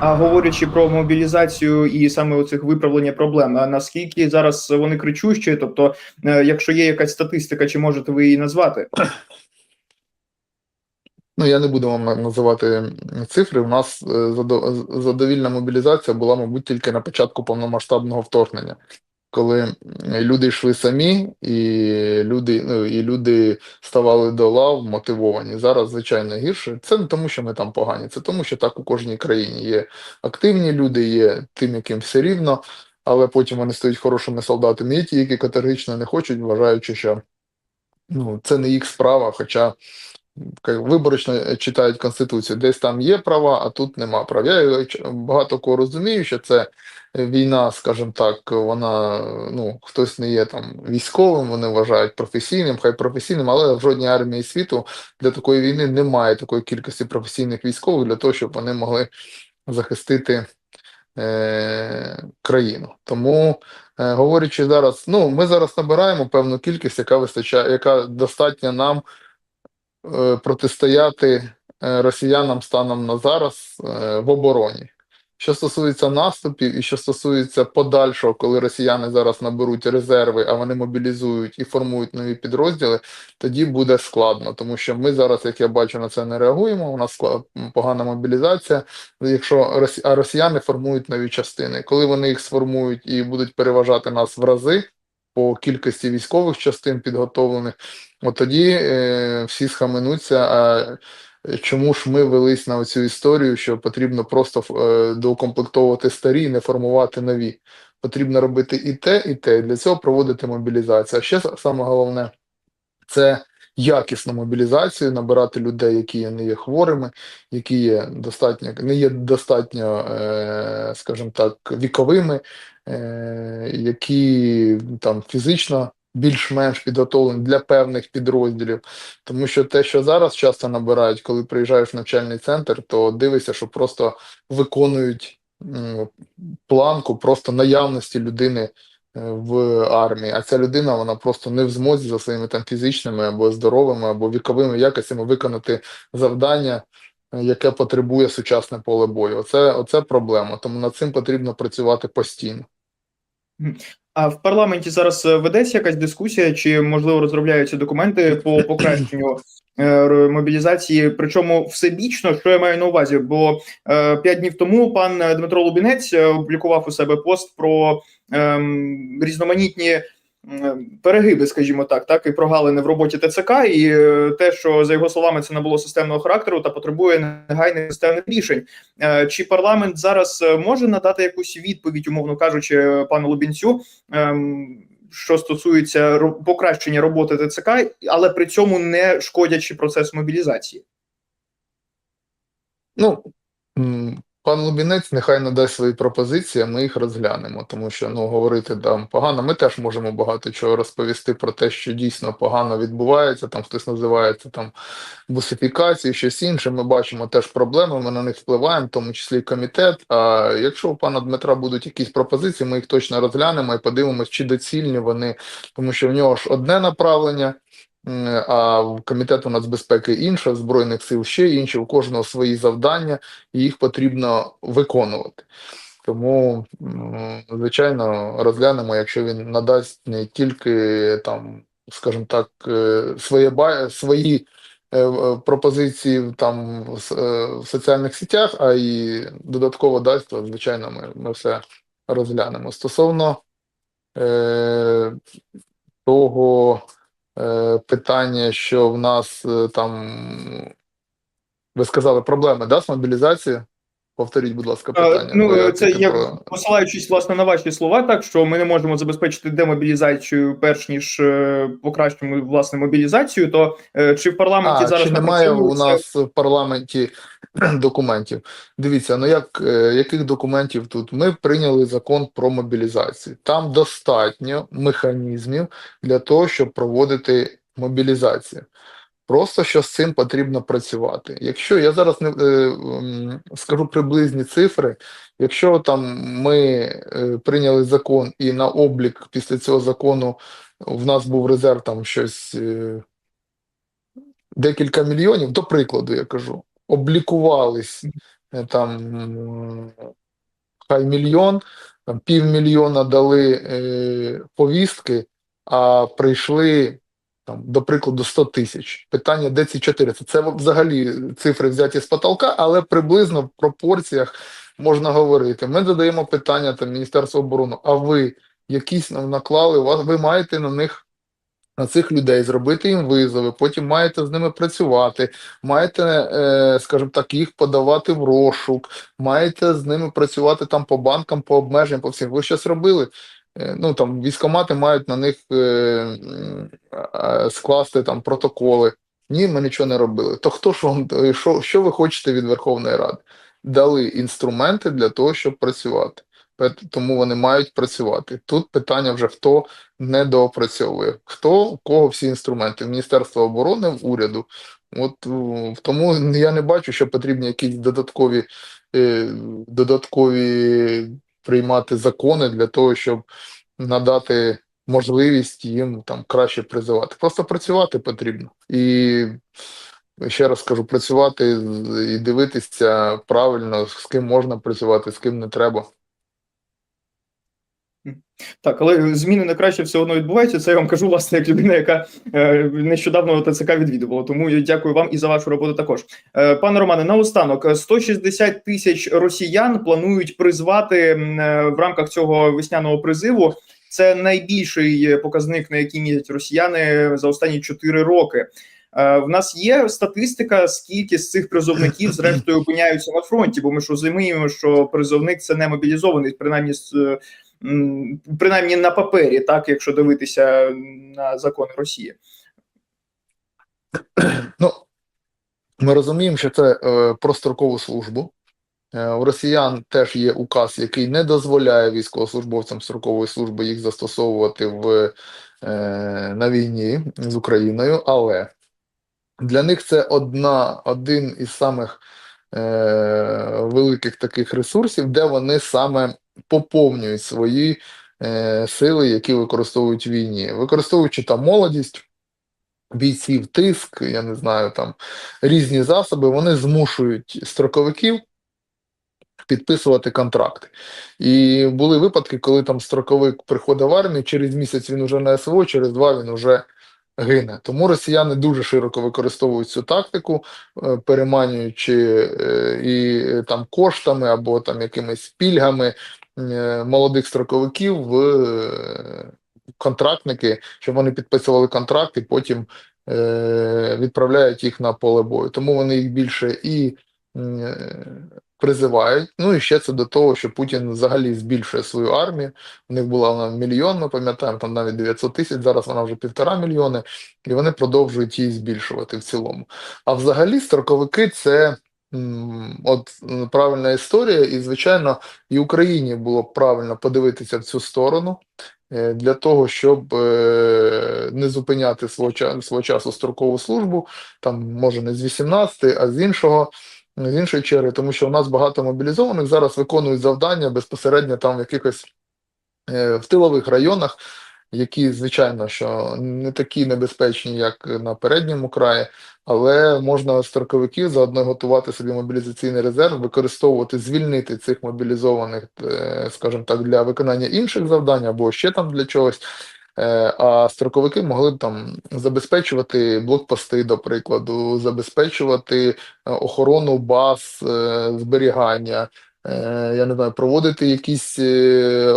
А говорячи про мобілізацію і саме оцих виправлення проблем, наскільки зараз вони кричущі? Тобто, е, якщо є якась статистика, чи можете ви її назвати? Ну, я не буду вам називати цифри. У нас е, задовільна мобілізація була, мабуть, тільки на початку повномасштабного вторгнення, коли люди йшли самі, і люди, ну, і люди ставали до лав мотивовані. Зараз, звичайно, гірше. Це не тому, що ми там погані, це тому, що так у кожній країні є активні люди, є тим, яким все рівно, але потім вони стають хорошими солдатами. Є ті, які категорично не хочуть, вважаючи, що ну, це не їх справа, хоча виборочно е, читають Конституцію, десь там є права, а тут нема прав. Я е, багато кого розумію, що це війна, скажімо так, вона ну хтось не є там військовим, вони вважають професійним, хай професійним, але в жодній армії світу для такої війни немає такої кількості професійних військових для того, щоб вони могли захистити е, країну. Тому, говорячи зараз, ну ми зараз набираємо певну кількість, яка вистачає, яка достатня нам протистояти е, росіянам станом на зараз е, в обороні. Що стосується наступів і що стосується подальшого, коли росіяни зараз наберуть резерви, а вони мобілізують і формують нові підрозділи, тоді буде складно, тому що ми зараз, як я бачу, на це не реагуємо. У нас погана мобілізація. Якщо а росіяни формують нові частини, коли вони їх сформують і будуть переважати нас в рази по кількості військових частин підготовлених, От тоді е, всі схаменуться. А чому ж ми велись на цю історію, що потрібно просто е, доукомплектовувати старі і не формувати нові? Потрібно робити і те, і те. Для цього проводити мобілізацію. А ще саме головне це якісну мобілізацію, набирати людей, які не є хворими, які є достатньо, не є достатньо, е, скажімо так, віковими, які там фізично більш-менш підготовлені для певних підрозділів. Тому що те, що зараз часто набирають, коли приїжджаєш в навчальний центр, то дивишся, що просто виконують планку просто наявності людини е, в армії, а ця людина вона просто не в змозі за своїми там фізичними або здоровими, або віковими якостями виконати завдання, е, яке потребує сучасне поле бою. Оце, оце проблема. Тому над цим потрібно працювати постійно. А в парламенті зараз е, ведеться якась дискусія, чи можливо розробляються документи по покращенню е, мобілізації? Причому всебічно, що я маю на увазі? Бо е, п'ять днів тому пан Дмитро Лубінець опублікував у себе пост про ем, різноманітні. Перегиби, скажімо так, так і прогалини в роботі ТЦК, і е, те, що за його словами це не було системного характеру та потребує негайних системних рішень. Е, Чи парламент зараз е, може надати якусь відповідь, умовно кажучи, пану Лубінцю, ем, що стосується покращення роботи ТЦК, але при цьому не шкодячи процес мобілізації? Ну, пан Лубінець нехай надасть свої пропозиції, а ми їх розглянемо, тому що ну, говорити там погано. Ми теж можемо багато чого розповісти про те, що дійсно погано відбувається. Там хтось називається там бусифікації, щось інше. Ми бачимо теж проблеми, ми на них впливаємо, в тому числі комітет. А якщо у пана Дмитра будуть якісь пропозиції, ми їх точно розглянемо і подивимось, чи доцільні вони, тому що в нього ж одне направлення. М, А в комітету нацбезпеки інше, в збройних сил ще інші, у кожного свої завдання, і їх потрібно виконувати. Тому, звичайно, розглянемо, якщо він надасть не тільки там, скажімо так, е, своє свої е, е, пропозиції там в е, соціальних сетях, а й додатково дасть, то звичайно, ми, ми все розглянемо. Стосовно е, того е, питання, що в нас е, там, ви сказали, проблеми да, з мобілізацією? Повторіть, будь ласка, питання. ну, я це я- про- Посилаючись власне на ваші слова, так що ми не можемо забезпечити демобілізацію, перш ніж е, покращимо власне мобілізацію, то е, чи в парламенті А, зараз чи немає у нас в парламенті документів? Дивіться, ну як, е, яких документів тут? Ми прийняли закон про мобілізацію. Там достатньо механізмів для того, щоб проводити мобілізацію. Просто що з цим потрібно працювати. Якщо я зараз не е, скажу приблизні цифри, якщо там ми е, прийняли закон і на облік після цього закону в нас був резерв там щось е, декілька мільйонів, до прикладу, я кажу, облікувались е, там м, хай мільйон, там півмільйона дали е, повістки, а прийшли там, до прикладу, 100 тисяч. Питання, де ці 400? Це взагалі цифри взяті з потолка, але приблизно в пропорціях можна говорити. Ми задаємо питання там Міністерству оборони, а ви якісь нам наклали, вас ви маєте на них. На цих людей зробити їм визови, потім маєте з ними працювати, маєте, е, скажімо так, їх подавати в розшук, маєте з ними працювати там по банкам, по обмеженням, по всім. Ви щось робили? Е, Ну там військомати мають на них е, скласти там протоколи. Ні, ми нічого не робили. То хто ж вам е, що, що ви хочете від Верховної Ради? Дали інструменти для того, щоб працювати. Тому вони мають працювати. Тут питання вже хто не доопрацьовує. Хто у кого всі інструменти? Міністерство оборони, в уряду. От у, тому я не бачу, що потрібні якісь додаткові, е, додаткові приймати закони для того, щоб надати можливість їм там краще призивати. Просто працювати потрібно. І ще раз кажу, працювати і дивитися правильно, з ким можна працювати, з ким не треба. Так, але зміни на краще все одно відбуваються. Це я вам кажу, власне, як людина, яка е, нещодавно ТЦК відвідувала. Тому я дякую вам і за вашу роботу також. Е, пане Романе, наостанок е, 160 тисяч росіян планують призвати е, в рамках цього весняного призиву. Це найбільший показник, на який місяць росіяни за останні 4 роки. Е, В нас є статистика, скільки з цих призовників зрештою опиняються на фронті, бо ми ж розуміємо, що призовник це не мобілізований, принаймні е, принаймні на папері, так якщо дивитися на закони Росії. Ну, ми розуміємо, що це е, про строкову службу. Е, у росіян теж є указ, який не дозволяє військовослужбовцям строкової служби їх застосовувати в, е, на війні з Україною, але для них це одна, один із самих е, великих таких ресурсів, де вони саме поповнюють свої сили, які використовують в війні, використовуючи там молодість бійців, тиск, я не знаю, там різні засоби, вони змушують строковиків підписувати контракти. І були випадки, коли там строковик приходив в армію, через місяць він уже на СВО, через два він уже гине. Тому росіяни дуже широко використовують цю тактику, е, переманюючи е, і там коштами або там якимись пільгами е, молодих строковиків в контрактники, щоб вони підписували контракт і потім відправляють їх на поле бою. Тому вони їх більше і призивають. Ну і ще це до того, що Путін взагалі збільшує свою армію. У них була вона мільйон, ми пам'ятаємо, там навіть 900 тисяч, зараз вона вже півтора мільйони, і вони продовжують її збільшувати в цілому. А взагалі строковики це. От правильна історія, і звичайно, і Україні було б правильно подивитися в цю сторону е, для того, щоб е, не зупиняти свого часу, свого часу строкову службу, там може не з 18, а з іншого. З іншої черги, тому що у нас багато мобілізованих зараз виконують завдання безпосередньо там в якихось е, в тилових районах, які, звичайно, що не такі небезпечні, як на передньому краї, але можна строковиків заодно готувати собі мобілізаційний резерв, використовувати, звільнити цих мобілізованих, е, скажімо так, для виконання інших завдань або ще там для чогось. Е, А строковики могли б там забезпечувати блокпости, до прикладу, забезпечувати е, охорону баз, е, зберігання, я не знаю, проводити якісь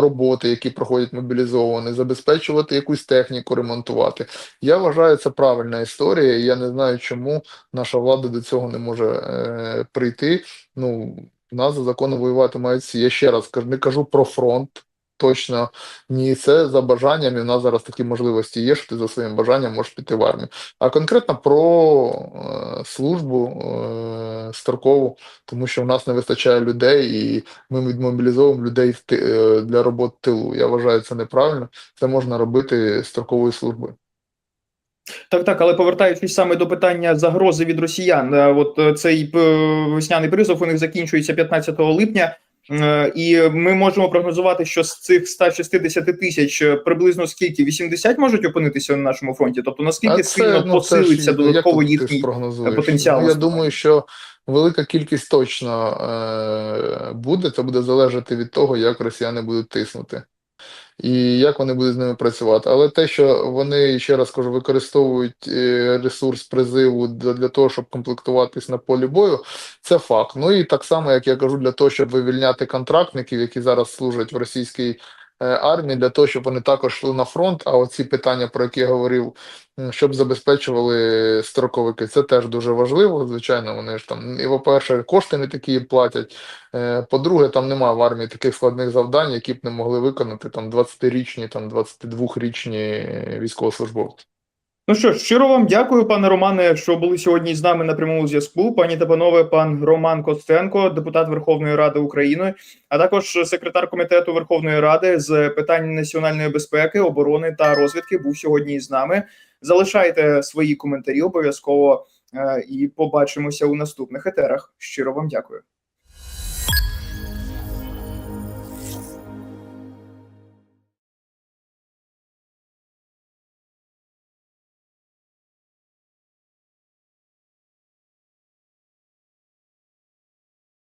роботи, які проходять мобілізовані, забезпечувати якусь техніку, ремонтувати. Я вважаю, це правильна історія. Я не знаю, чому наша влада до цього не може прийти. Ну, нас за законом воювати мають всі. Я ще раз кажу, не кажу про фронт. Точно ні, це за бажанням, і в нас зараз такі можливості є, що ти за своїм бажанням можеш піти в армію. А конкретно про е, службу е, строкову, тому що в нас не вистачає людей, і ми відмобілізовуємо людей е, для роботи в тилу. Я вважаю, це неправильно. Це можна робити строковою службою. Так, так, але повертаючись саме до питання загрози від росіян, е, от е, цей весняний призов у них закінчується 15 липня. Е, І ми можемо прогнозувати, що з цих 160 тисяч е, приблизно скільки 80 можуть опинитися на нашому фронті. Тобто наскільки це, сильно ну, це ж посилиться як додатково ти їхній потенціал Ну, я думаю, що велика кількість точно е, буде. Це буде залежати від того, як росіяни будуть тиснути. І як вони будуть з ними працювати. Але те, що вони, ще раз кажу, використовують е, ресурс призиву для, того, щоб комплектуватись на полі бою, це факт. Ну і так само, як я кажу, для того, щоб вивільняти контрактників, які зараз служать в російській армії, для того, щоб вони також йшли на фронт. А оці питання, про які я говорив, щоб забезпечували строковики, це теж дуже важливо. Звичайно, вони ж там, і, по-перше, кошти не такі платять. Е, По-друге, там немає в армії таких складних завдань, які б не могли виконати там 20-річні, там 22-річні військовослужбовці. Ну що ж, щиро вам дякую, пане Романе, що були сьогодні з нами на прямому зв'язку. Пані та панове, пан Роман Костенко, депутат Верховної Ради України, а також секретар комітету Верховної Ради з питань національної безпеки, оборони та розвідки був сьогодні з нами. Залишайте свої коментарі обов'язково е, і побачимося у наступних етерах. Щиро вам дякую.